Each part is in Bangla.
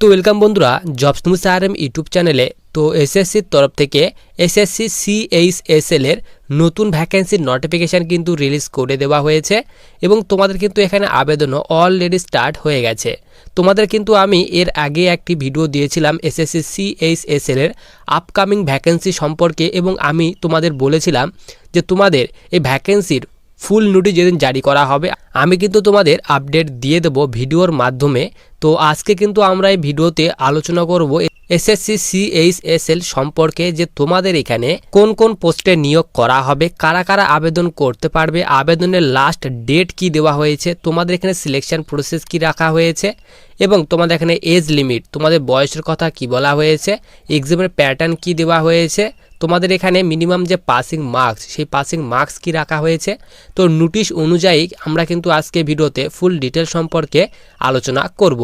তো ওয়েলকাম বন্ধুরা jobs news R M YouTube চ্যানেলে তো এসএসসির তরফ থেকে এসএসসি সিএইচএসএল এর নতুন ভ্যাকেন্সির নোটিফিকেশান কিন্তু রিলিজ করে দেওয়া হয়েছে এবং তোমাদের কিন্তু এখানে আবেদনও অলরেডি স্টার্ট হয়ে গেছে। তোমাদের কিন্তু আমি এর আগে একটি ভিডিও দিয়েছিলাম এসএসসি সিএইচএসএল এর আপকামিং ভ্যাকেন্সি সম্পর্কে এবং আমি তোমাদের বলেছিলাম যে তোমাদের এই ভ্যাকেন্সির ফুল নোটিশ যেদিন জারি করা হবে, আমি কিন্তু তোমাদের আপডেট দিয়ে দেবো ভিডিওর মাধ্যমে। তো আজকে কিন্তু আমরা এই ভিডিওতে আলোচনা করব এসএসসি সিএইচএসএল সম্পর্কে যে তোমাদের এখানে কোন কোন পোস্টে নিয়োগ করা হবে, কারা কারা আবেদন করতে পারবে, আবেদনের লাস্ট ডেট কি দেওয়া হয়েছে, তোমাদের এখানে সিলেকশন প্রসেস কি রাখা হয়েছে এবং তোমাদের এখানে এজ লিমিট তোমাদের বয়সের কথা কি বলা হয়েছে এক্সামের প্যাটার্ন কি দেওয়া হয়েছে তোমাদের এখানে মিনিমাম যে পাসিং মার্কস সেই পাসিং মার্কস কি রাখা হয়েছে? তো নোটিশ অনুযায়ী আমরা কিন্তু আজকে ভিডিওতে ফুল ডিটেল সম্পর্কে আলোচনা করব।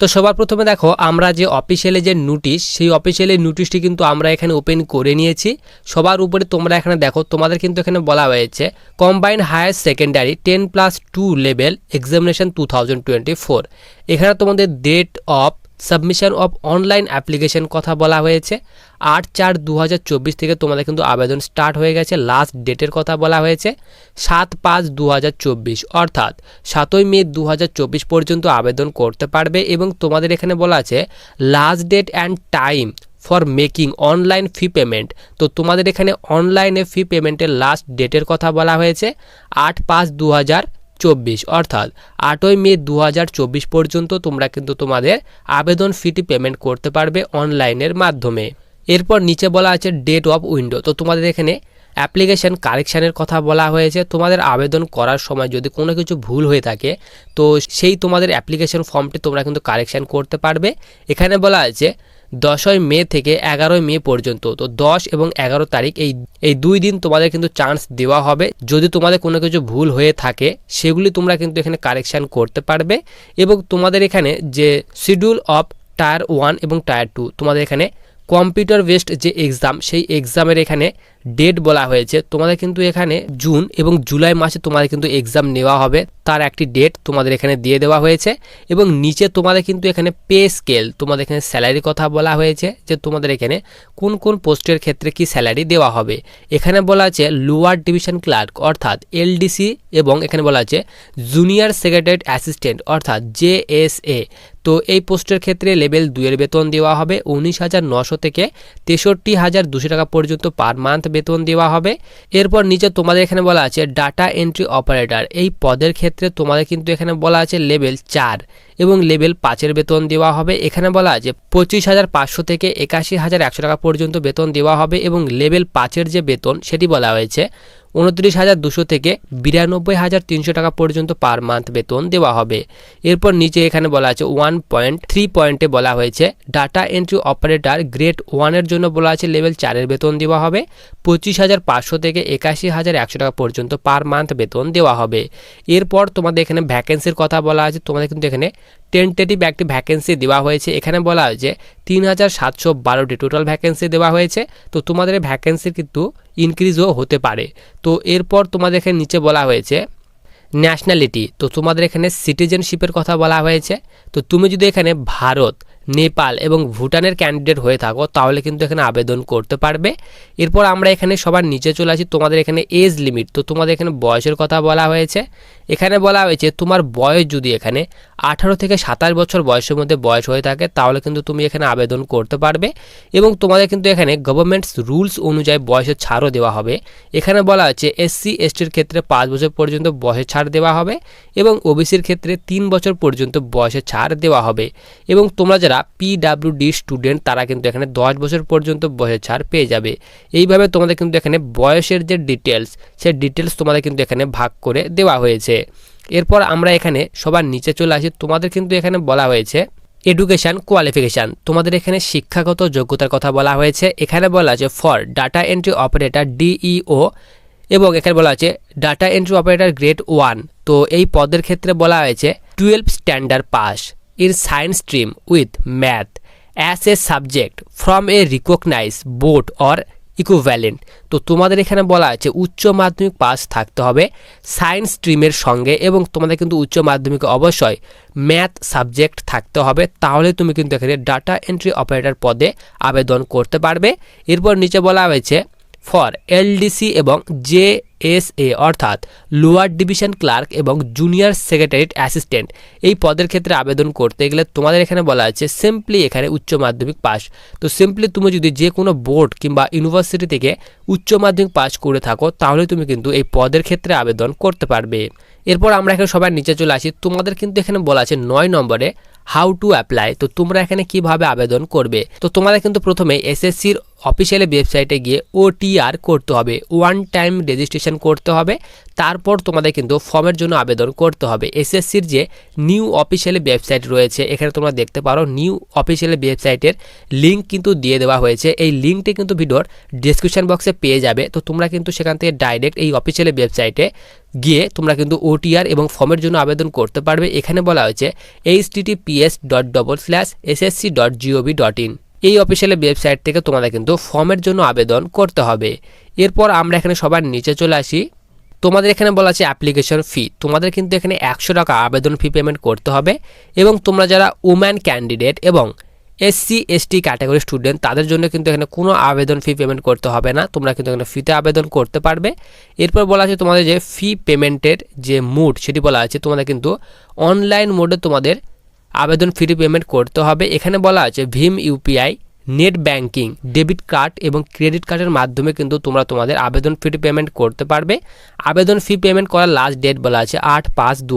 তো সবার প্রথমে দেখো, আমরা যে অফিসিয়ালি যে নোটিশ সেই অফিসিয়ালি নোটিশটি কিন্তু আমরা এখানে ওপেন করে নিয়েছি। সবার উপরে তোমরা এখানে দেখো, তোমাদের কিন্তু এখানে বলা হয়েছে combined higher secondary ten plus two level examination to এখানে তোমাদের date of submission of online application কথা বলা হয়েছে। আট চার দু থেকে তোমাদের কিন্তু আবেদন স্টার্ট হয়ে গেছে। লাস্ট ডেটের কথা বলা হয়েছে। সাত পাঁচ দু অর্থাৎ সাতই মে দু হাজার চব্বিশ পর্যন্ত আবেদন করতে পারবে এবং তোমাদের এখানে বলা আছে last date and time for making online fee payment তো তোমাদের এখানে অনলাইনে ফি পেমেন্টের লাস্ট ডেটের কথা বলা হয়েছে। আট পাঁচ দু চব্বিশ। অর্থাৎ আটই মে দু হাজার চব্বিশ পর্যন্ত তোমরা কিন্তু তোমাদের আবেদন ফিটি পেমেন্ট করতে পারবে অনলাইনের মাধ্যমে। এরপর নিচে বলা আছে ডেট অফ উইন্ডো। তো তোমাদের এখানে অ্যাপ্লিকেশান কারেকশানের কথা বলা হয়েছে। তোমাদের আবেদন করার সময় যদি কোনো কিছু ভুল হয়ে থাকে, তো সেই তোমাদের অ্যাপ্লিকেশন ফর্মটি তোমরা কিন্তু কারেকশান করতে পারবে। এখানে বলা আছে দশই মে থেকে এগারোই মে পর্যন্ত। তো দশ এবং এগারো তারিখ এই এই দুই দিন তোমাদের কিন্তু চান্স দেওয়া হবে। যদি তোমাদের কোনো কিছু ভুল হয়ে থাকে, সেগুলি তোমরা কিন্তু এখানে কারেকশান করতে পারবে। এবং তোমাদের এখানে যে শিডিউল অফ টায়ার ওয়ান এবং টায়ার টু তোমাদের এখানে কম্পিউটার বেসড যে এক্সাম সেই এক্সামের এখানে ডেট বলা হয়েছে, তোমাদের কিন্তু এখানে জুন এবং জুলাই মাসে তোমাদের কিন্তু এক্সাম নেওয়া হবে। তার একটি ডেট তোমাদের এখানে দিয়ে দেওয়া হয়েছে এবং নিচে তোমাদের কিন্তু এখানে পে স্কেল তোমাদের এখানে স্যালারির কথা বলা হয়েছে যে তোমাদের এখানে কোন কোন পোস্টের ক্ষেত্রে কি স্যালারি দেওয়া হবে। এখানে বলা আছে লোয়ার ডিভিশন ক্লার্ক অর্থাৎ এলডিসি এবং এখানে বলা আছে জুনিয়র সেক্রেটারি অ্যাসিস্ট্যান্ট অর্থাৎ জেএসএ তো এই পোস্টের ক্ষেত্রে লেভেল দুইয়ের বেতন দেওয়া হবে উনিশ হাজার নশো থেকে তেষট্টি হাজার দুশো টাকা পর্যন্ত পার মান্থ বেতন দেওয়া হবে। এরপর নিচে তোমাদের এখানে বলা আছে ডাটা এন্ট্রি অপারেটর এই পদের ক্ষেত্রে তোমাদের কিন্তু এখানে বলা আছে লেভেল চার এবং লেভেল পাঁচের বেতন দেওয়া হবে। এখানে বলা আছে, পঁচিশ হাজার পাঁচশো থেকে একাশি হাজার একশো টাকা পর্যন্ত বেতন দেওয়া হবে এবং লেভেল পাঁচের যে বেতন, সেটি বলা হয়েছে। উনত্রিশ হাজার দুশো থেকে বিরানব্বই হাজার তিনশো টাকা পর্যন্ত পার মান্থ বেতন দেওয়া হবে। এরপর নিচে এখানে বলা আছে ওয়ান পয়েন্ট থ্রি পয়েন্টে বলা হয়েছে। ডাটা এন্ট্রি অপারেটর গ্রেড ওয়ানের জন্য বলা আছে লেভেল চারের বেতন দেওয়া হবে। পঁচিশ হাজার পাঁচশো থেকে একাশি হাজার একশো টাকা পর্যন্ত পার মান্থ বেতন দেওয়া হবে। এরপর তোমাদের এখানে ভ্যাকেন্সির কথা বলা আছে। তোমাদের কিন্তু এখানে টেন্টেটিভ একটি ভ্যাকেন্সি দেওয়া হয়েছে। এখানে বলা হয়েছে তিন হাজার সাতশো বারোটি টোটাল ভ্যাকেন্সি দেওয়া হয়েছে। তো তোমাদের ভ্যাকেন্সির কিন্তু ইনক্রিজও হতে পারে। তো এরপর তোমাদের এখানে নিচে বলা হয়েছে ন্যাশনালিটি তো তোমাদের এখানে সিটিজেনশিপের কথা বলা হয়েছে। তো তুমি যদি এখানে ভারত, নেপাল এবং ভুটানের ক্যান্ডিডেট হয়ে থাকো, তাহলে কিন্তু এখানে আবেদন করতে পারবে। এরপর আমরা এখানে সবার নিচে চলে আসি। তোমাদের এখানে এজ লিমিট তো তোমাদের এখানে বয়সের কথা বলা হয়েছে। এখানে বলা হয়েছে, তোমার বয়স যদি এখানে আঠারো থেকে সাতাশ বছর বয়সের মধ্যে বয়স হয়ে থাকে, তাহলে কিন্তু তুমি এখানে আবেদন করতে পারবে এবং তোমাদের কিন্তু এখানে গভর্নমেন্টস রুলস অনুযায়ী বয়সের ছাড়ও দেওয়া হবে। এখানে বলা হচ্ছে এসসি এসটির ক্ষেত্রে পাঁচ বছর পর্যন্ত বয়সের ছাড় দেওয়া হবে এবং ওবিসির ক্ষেত্রে তিন বছর পর্যন্ত বয়সের ছাড় দেওয়া হবে। এবং তোমরা যারা পিডাব্লিউডি স্টুডেন্ট তারা কিন্তু এখানে দশ বছর পর্যন্ত বয়সের ছাড় পেয়ে যাবে। এইভাবে তোমাদের কিন্তু এখানে বয়সের যে ডিটেলস সে ডিটেলস তোমাদের কিন্তু এখানে ভাগ করে দেওয়া হয়েছে। এরপর আমরা এখানে সবার নিচে চলে আসি। তোমাদের কিন্তু এখানে বলা হয়েছে এডুকেশান কোয়ালিফিকেশান তোমাদের এখানে শিক্ষাগত যোগ্যতার কথা বলা হয়েছে। এখানে বলা আছে for data entry operator DEO এবং এখানে বলা আছে data entry operator grade one তো এই পদের ক্ষেত্রে বলা হয়েছে twelve standard pass in science stream with math as a subject from a recognise board or equivalent তো তোমাদের এখানে বলা আছে উচ্চ মাধ্যমিক পাস থাকতে হবে সায়েন্স স্ট্রিমের সঙ্গে এবং তোমাদের কিন্তু উচ্চ মাধ্যমিকে অবশ্যই ম্যাথ সাবজেক্ট থাকতে হবে। তাহলে তুমি কিন্তু এখানে ডাটা এন্ট্রি অপারেটর পদে আবেদন করতে পারবে। এরপর নিচে বলা হয়েছে ফর এলডিসি এবং জে এস এ, অর্থাৎ লোয়ার ডিভিশন ক্লার্ক এবং জুনিয়র সেক্রেটারিট অ্যাসিস্ট্যান্ট। এই পদের ক্ষেত্রে আবেদন করতে গেলে তোমাদের এখানে বলা আছে সিম্পলি এখানে উচ্চ মাধ্যমিক পাস। তো সিম্পলি তুমি যদি যে কোনো বোর্ড কিংবা ইউনিভার্সিটি থেকে উচ্চ মাধ্যমিক পাস করে থাকো, তাহলে তুমি কিন্তু এই পদের ক্ষেত্রে আবেদন করতে পারবে। এরপর আমরা এখানে সবার নিচে চলে আসি। তোমাদের কিন্তু এখানে বলা আছে, নয় নম্বরে হাউ টু অ্যাপ্লাই তো তোমরা এখানে কীভাবে আবেদন করবে? তো তোমাদের কিন্তু প্রথমে এসএসসির অফিসিয়াল ওয়েবসাইটে গিয়ে ওটিআর করতে হবে। ওয়ান টাইম রেজিস্ট্রেশন করতে হবে। তারপর তোমাদের কিন্তু ফর্মের জন্য আবেদন করতে হবে। এসএসসির যে নিউ অফিসিয়ালি ওয়েবসাইট রয়েছে, এখানে তোমরা দেখতে পারো নিউ অফিসিয়ালি ওয়েবসাইটের লিঙ্ক কিন্তু দিয়ে দেওয়া হয়েছে। এই লিঙ্কটি কিন্তু ভিডিওর ডিসক্রিপশন বক্সে পেয়ে যাবে। তো তোমরা কিন্তু সেখান থেকে ডাইরেক্ট এই অফিসিয়ালি ওয়েবসাইটে গিয়ে তোমরা কিন্তু ওটিআর এবং ফর্মের জন্য আবেদন করতে পারবে। এখানে বলা হয়েছে H TTPS dot double slash SSC dot GOV dot in এই অফিসিয়াল ওয়েবসাইট থেকে তোমাদের কিন্তু ফর্মের জন্য আবেদন করতে হবে। এরপর আমরা এখানে সবার নিচে চলে আসি। তোমাদের এখানে বলা আছে অ্যাপ্লিকেশন ফি তোমাদের কিন্তু এখানে একশো টাকা আবেদন ফি পেমেন্ট করতে হবে এবং তোমরা যারা উম্যান ক্যান্ডিডেট এবং এসসি এসটি ক্যাটাগরি স্টুডেন্ট তাদের জন্য কিন্তু এখানে কোনো আবেদন ফি পেমেন্ট করতে হবে না। তোমরা কিন্তু এখানে ফিতে আবেদন করতে পারবে। এরপর বলা আছে তোমাদের যে ফি পেমেন্টের যে মুড সেটি বলা আছে তোমাদের কিন্তু অনলাইন মোডে তোমাদের আবেদন ফি পেমেন্ট করতে হবে। এখানে বলা আছে Bhim UPI net banking, debit card এবং ক্রেডিট কার্ডের মাধ্যমে কিন্তু তোমরা তোমাদের আবেদন ফি পেমেন্ট করতে পারবে। আবেদন ফি পেমেন্ট করার লাস্ট ডেট বলা আছে আট পাঁচ দু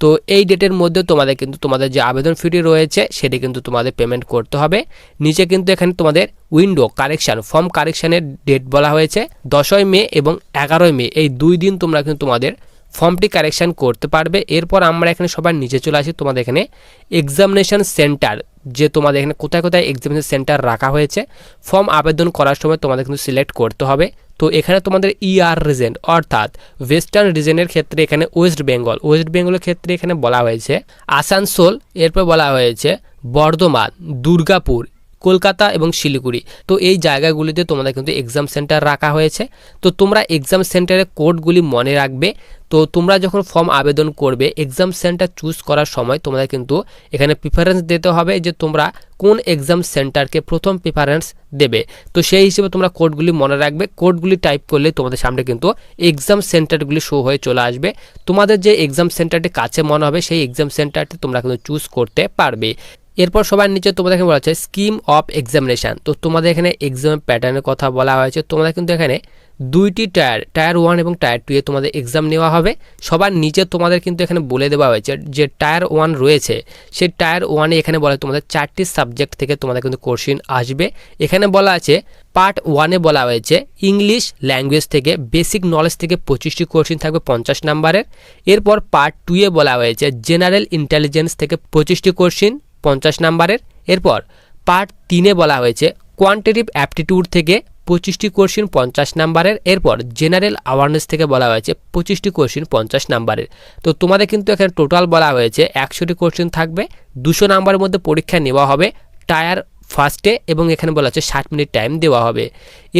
তো এই ডেটের মধ্যে তোমাদের কিন্তু তোমাদের যে আবেদন ফিটি রয়েছে, সেটি কিন্তু তোমাদের পেমেন্ট করতে হবে। নিচে কিন্তু এখানে তোমাদের উইন্ডো কারেকশান ফর্ম কারেকশানের ডেট বলা হয়েছে, দশই মে এবং এগারোই মে। এই দুই দিন তোমরা কিন্তু তোমাদের ফর্মটি কারেকশান করতে পারবে। এরপর আমরা এখানে সবার নিচে চলে আসি, তোমাদের এখানে এক্সামিনেশন সেন্টার যে তোমাদের এখানে কোথায় কোথায় এক্সামিনেশন সেন্টার রাখা হয়েছে ফর্ম আবেদন করার সময় তোমাদের কিন্তু সিলেক্ট করতে হবে। তো এখানে তোমাদের ইআর রিজেন অর্থাৎ ওয়েস্টার্ন রিজেনের ক্ষেত্রে এখানে ওয়েস্ট বেঙ্গল ওয়েস্ট বেঙ্গলের ক্ষেত্রে এখানে বলা হয়েছে আসানসোল, এরপর বলা হয়েছে বর্ধমান, দুর্গাপুর কলকাতা এবং শিলিগুড়ি। তো এই জায়গাগুলিতে তোমাদের কিন্তু এক্সাম সেন্টার রাখা হয়েছে। তো তোমরা এক্সাম সেন্টারের কোডগুলি মনে রাখবে। তো তোমরা যখন ফর্ম আবেদন করবে এক্সাম সেন্টার চুজ করার সময় তোমাদের কিন্তু এখানে প্রিফারেন্স দিতে হবে যে তোমরা কোন এক্সাম সেন্টারকে প্রথম প্রিফারেন্স দেবে। তো সেই হিসেবে তোমরা কোডগুলি মনে রাখবে। কোডগুলি টাইপ করলে তোমাদের সামনে কিন্তু এক্সাম সেন্টারগুলি শো হয়ে চলে আসবে। তোমাদের যে এক্সাম সেন্টারটি কাছে মনে হবে, সেই এক্সাম সেন্টারটি তোমরা কিন্তু চুজ করতে পারবে। এরপর সবার নিচে তোমাদের এখানে বলা হচ্ছে স্কিম অফ এক্সামিনেশান তো তোমাদের এখানে এক্সাম প্যাটার্নের কথা বলা হয়েছে। তোমাদের কিন্তু এখানে দুইটি টায়ার টায়ার ওয়ান এবং টায়ার টু এ তোমাদের এক্সাম নেওয়া হবে। সবার নিচে তোমাদের কিন্তু এখানে বলে দেওয়া হয়েছে যে টায়ার ওয়ান রয়েছে। সেই টায়ার ওয়ানে এখানে বলা তোমাদের চারটি সাবজেক্ট থেকে তোমাদের কিন্তু কোশ্চিন আসবে। এখানে বলা আছে পার্ট ওয়ানে বলা হয়েছে ইংলিশ ল্যাঙ্গুয়েজ থেকে বেসিক নলেজ থেকে পঁচিশটি কোশ্চিন থাকবে পঞ্চাশ নাম্বারের এরপর পার্ট টুয়ে বলা হয়েছে জেনারেল ইন্টেলিজেন্স থেকে পঁচিশটি কোশ্চিন পঞ্চাশ নাম্বারের। এরপর পার্ট তিনে বলা হয়েছে কোয়ান্টিটিভ অ্যাপটিটিউড থেকে পঁচিশটি কোশ্চিন পঞ্চাশ নাম্বারের। এরপর জেনারেল অ্যাওয়ারনেস থেকে বলা হয়েছে, পঁচিশটি কোশ্চিন পঞ্চাশ নাম্বারের। তো তোমাদের কিন্তু এখানে টোটাল বলা হয়েছে, একশোটি কোশ্চিন থাকবে, দুশো নাম্বারের মধ্যে পরীক্ষা নেওয়া হবে টায়ার ফার্স্টে এবং এখানে বলা আছে ষাট মিনিট টাইম দেওয়া হবে।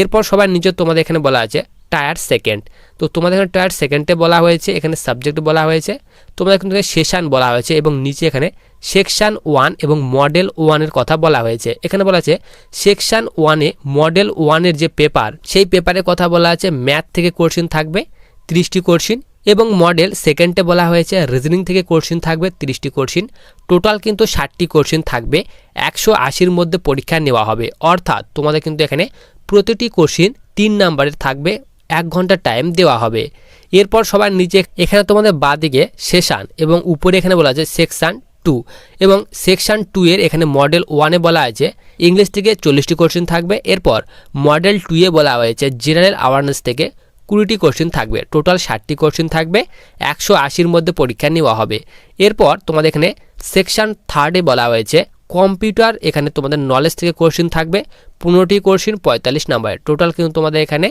এরপর সবার নিচে তোমাদের এখানে বলা আছে টায়ার সেকেন্ড তো তোমাদের এখানে টায়ার সেকেন্ডে বলা হয়েছে, এখানে সাবজেক্ট বলা হয়েছে। তোমাদের কিন্তু সেশান বলা হয়েছে এবং নিচে এখানে সেকশান ওয়ান এবং মডেল ওয়ানের কথা বলা হয়েছে। এখানে বলা আছে সেকশান ওয়ানে মডেল ওয়ানের যে পেপার সেই পেপারের কথা বলা আছে ম্যাথ থেকে কোশ্চিন থাকবে, ত্রিশটি কোশ্চিন এবং মডেল সেকেন্ডে বলা হয়েছে রিজনিং থেকে কোশ্চিন থাকবে, তিরিশটি কোশ্চিন টোটাল কিন্তু ষাটটি কোশ্চিন থাকবে, একশো আশির মধ্যে পরীক্ষা নেওয়া হবে। অর্থাৎ তোমাদের কিন্তু এখানে প্রতিটি কোশ্চিন তিন নাম্বারের থাকবে এক ঘণ্টা টাইম দেওয়া হবে। এরপর সবার নিচে এখানে তোমাদের দিকে সেশান এবং উপরে এখানে বলা আছে সেকশান টু এবং সেকশান টু এর এখানে মডেল ওয়ানে বলা আছে ইংলিশ থেকে চল্লিশটি কোশ্চেন থাকবে। এরপর মডেল টু এ বলা হয়েছে জেনারেল অ্যাওয়ারনেস থেকে কুড়িটি কোশ্চেন থাকবে। টোটাল ষাটটি কোশ্চেন থাকবে, একশো আশির মধ্যে পরীক্ষা নেওয়া হবে। এরপর তোমাদের এখানে সেকশান থার্ডে বলা হয়েছে কম্পিউটার এখানে তোমাদের নলেজ থেকে কোশ্চেন থাকবে, পনেরোটি কোশ্চেন পঁয়তাল্লিশ নাম্বারের টোটাল কিন্তু তোমাদের এখানে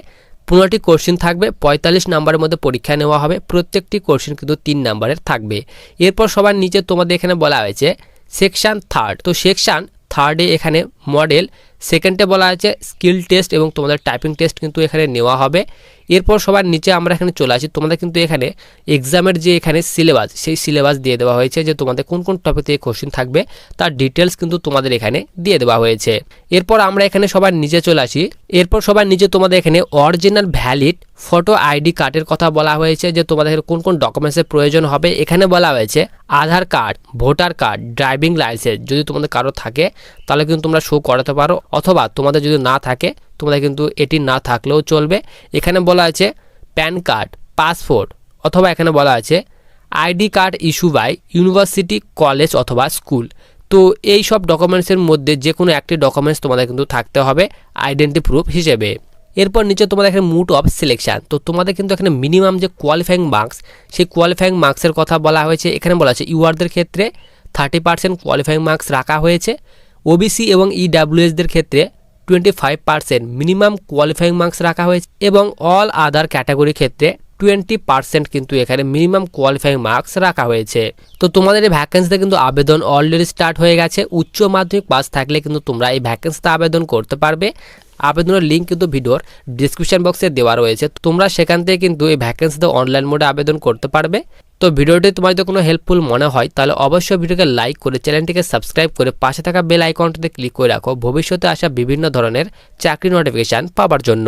পনেরোটি কোশ্চিন থাকবে, পঁয়তাল্লিশ নাম্বারের মধ্যে পরীক্ষা নেওয়া হবে, প্রত্যেকটি কোশ্চিন কিন্তু তিন নাম্বারের থাকবে। এরপর সবার নিচে তোমাদের এখানে বলা হয়েছে সেকশান থার্ড তো সেকশান থার্ডে এখানে মডেল সেকেন্ডে বলা আছে স্কিল টেস্ট এবং তোমাদের টাইপিং টেস্ট কিন্তু এখানে নেওয়া হবে। এরপর সবার নিচে আমরা এখানে চলে আসি। তোমাদের কিন্তু এখানে এক্সামের যে এখানে সিলেবাস সেই সিলেবাস দিয়ে দেওয়া হয়েছে যে তোমাদের কোন কোন টপিক থেকে কোশ্চেন থাকবে, তার ডিটেলস কিন্তু তোমাদের এখানে দিয়ে দেওয়া হয়েছে। এরপর আমরা এখানে সবার নিচে চলে আসি। এরপর সবার নিচে তোমাদের এখানে অরিজিনাল ভ্যালিড ফটো আইডি কার্ডের কথা বলা হয়েছে যে তোমাদের কোন কোন ডকুমেন্টসের প্রয়োজন হবে। এখানে বলা হয়েছে Aadhaar card, voter card, driving licence যদি তোমাদের কারও থাকে, তাহলে কিন্তু তোমরা শো করাতে পারো। অথবা তোমাদের যদি না থাকে, তোমাদের কিন্তু এটি না থাকলেও চলবে। এখানে বলা আছে প্যান কার্ড, পাসপোর্ট, অথবা এখানে বলা আছে ID card issue by university, college অথবা স্কুল। তো এই সব ডকুমেন্টসের মধ্যে যে কোনো একটি ডকুমেন্টস তোমাদের কিন্তু থাকতে হবে আইডেন্টি প্রুফ হিসেবে। এরপর নিচে তোমাদের এখানে মুট অফ সিলেকশান তো তোমাদের কিন্তু এখানে মিনিমাম যে কোয়ালিফাইং মার্কস সেই কোয়ালিফাইং মার্কসের কথা বলা হয়েছে। এখানে বলা আছে ইউআরদের ক্ষেত্রে থার্টি পার্সেন্ট কোয়ালিফাইং মার্কস রাখা হয়েছে। ওবিসি এবং ইডাব্লিউএসদের ক্ষেত্রে twenty five percent minimum qualifying marks রাখা হয়েছে এবং অল আদার ক্যাটাগরির ক্ষেত্রে টোয়েন্টি পার্সেন্ট কিন্তু এখানে মিনিমাম কোয়ালিফাইং মার্কস রাখা হয়েছে। তো তোমাদের এই ভ্যাকেন্সিতে কিন্তু আবেদন অলরেডি স্টার্ট হয়ে গেছে। উচ্চ মাধ্যমিক পাস থাকলে কিন্তু তোমরা এই ভ্যাকেন্সিতে আবেদন করতে পারবে। আবেদনের লিঙ্ক কিন্তু ভিডিওর ডিসক্রিপশন বক্সে দেওয়া রয়েছে। তোমরা সেখান থেকে কিন্তু এই ভ্যাকেন্সিতে অনলাইন মোডে আবেদন করতে পারবে। তো ভিডিওটি তোমার যদি কোনো হেল্পফুল মনে হয়, তাহলে অবশ্যই ভিডিওকে লাইক করে চ্যানেলটিকে সাবস্ক্রাইব করে পাশে থাকা বেল আইকনটিতে ক্লিক করে রাখো। ভবিষ্যতে আসা বিভিন্ন ধরনের চাকরি নোটিফিকেশান পাওয়ার জন্য।